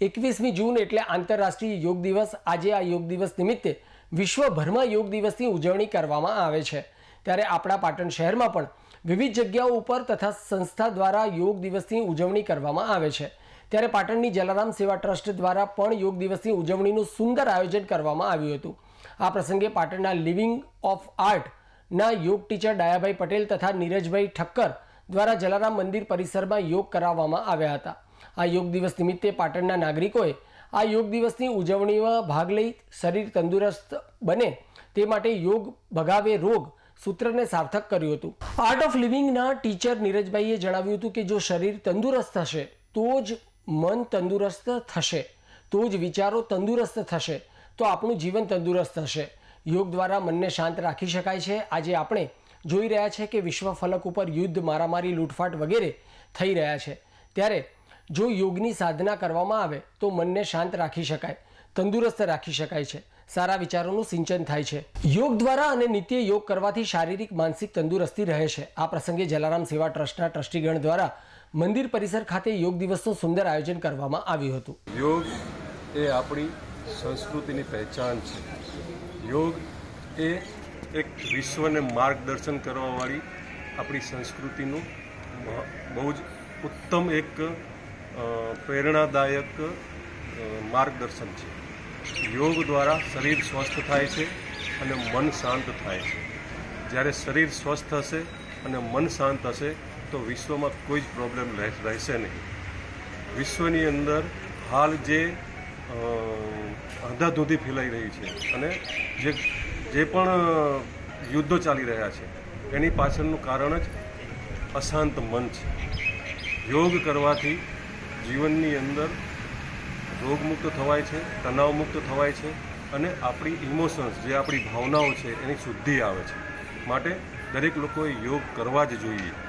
એકવીસમી જૂન એટલે આંતરરાષ્ટ્રીય યોગ દિવસ. આજે આ યોગ દિવસ નિમિત્તે વિશ્વભરમાં યોગ દિવસની ઉજવણી કરવામાં આવે છે. ત્યારે આપણા પાટણ શહેરમાં પણ વિવિધ જગ્યાઓ ઉપર તથા સંસ્થા દ્વારા યોગ દિવસની ઉજવણી કરવામાં આવે છે. ત્યારે પાટણની જલારામ સેવા ટ્રસ્ટ દ્વારા પણ યોગ દિવસની ઉજવણીનું સુંદર આયોજન કરવામાં આવ્યું હતું. આ પ્રસંગે પાટણના લિવિંગ ઓફ આર્ટના યોગ ટીચર ડાયાભાઈ પટેલ તથા નીરજભાઈ ઠક્કર દ્વારા જલારામ મંદિર પરિસરમાં યોગ કરાવવામાં આવ્યા હતા. આ યોગ દિવસ નિમિત્તે પાટણના નાગરિકોએ આ યોગ દિવસની ઉજવણીમાં ભાગ લઈ શરીર તંદુરસ્ત બને તે માટે યોગ ભગાવે રોગ સૂત્રને સાર્થક કર્યું હતું. આર્ટ ઓફ લિવિંગના ટીચર નીરજભાઈએ જણાવ્યું હતું કે જો શરીર તંદુરસ્ત હશે, તો જ મન તંદુરસ્ત થશે. તો જ વિચારો તંદુરસ્ત થશે. તો આપણું જીવન તંદુરસ્ત થશે યોગ દ્વારા મનને શાંત રાખી શકાય છે. આજે આપણે જોઈ રહ્યા છે કે વિશ્વ ફલક ઉપર યુદ્ધ, મારામારી, લૂંટફાટ વગેરે થઈ રહ્યા છે. ત્યારે જો યોગની સાધના કરવામાં આવે તો મનને શાંત રાખી શકાય, તંદુરસ્ત રાખી શકાય છે. સારા વિચારોનું સિંચન થાય છે. યોગ દ્વારા અને નિત્ય યોગ કરવાથી શારીરિક, માનસિક તંદુરસ્તી રહે છે. આ પ્રસંગે જલારામ સેવા ટ્રસ્ટના ટ્રસ્ટીગણ દ્વારા મંદિર પરિસર ખાતે યોગ દિવસનું સુંદર આયોજન કરવામાં આવ્યું હતું. યોગ એ આપણી સંસ્કૃતિની પહેચાન છે. યોગ એ એક વિશ્વને માર્ગદર્શન કરવાવાળી આપણી સંસ્કૃતિનું બહુ જ ઉત્તમ એક પ્રેરણાદાયક માર્ગદર્શન છે. યોગ દ્વારા શરીર સ્વસ્થ થાય છે અને મન શાંત થાય છે. જ્યારે શરીર સ્વસ્થ હશે અને મન શાંત હશે, તો વિશ્વમાં કોઈ જ પ્રોબ્લેમ રહેશે નહીં. વિશ્વની અંદર હાલ જે અંધાધૂંધી ફેલાઈ રહી છે અને જે જે પણ યુદ્ધો ચાલી રહ્યા છે, એની પાછળનું કારણ જ અશાંત મન છે. યોગ કરવાથી જીવનની અંદર રોગમુક્ત થવાય છે, તણાવમુક્ત થવાય છે અને આપણી ઇમોશન્સ જે આપણી ભાવનાઓ છે એની શુદ્ધિ આવે છે. માટે દરેક લોકોએ યોગ કરવા જ જોઈએ.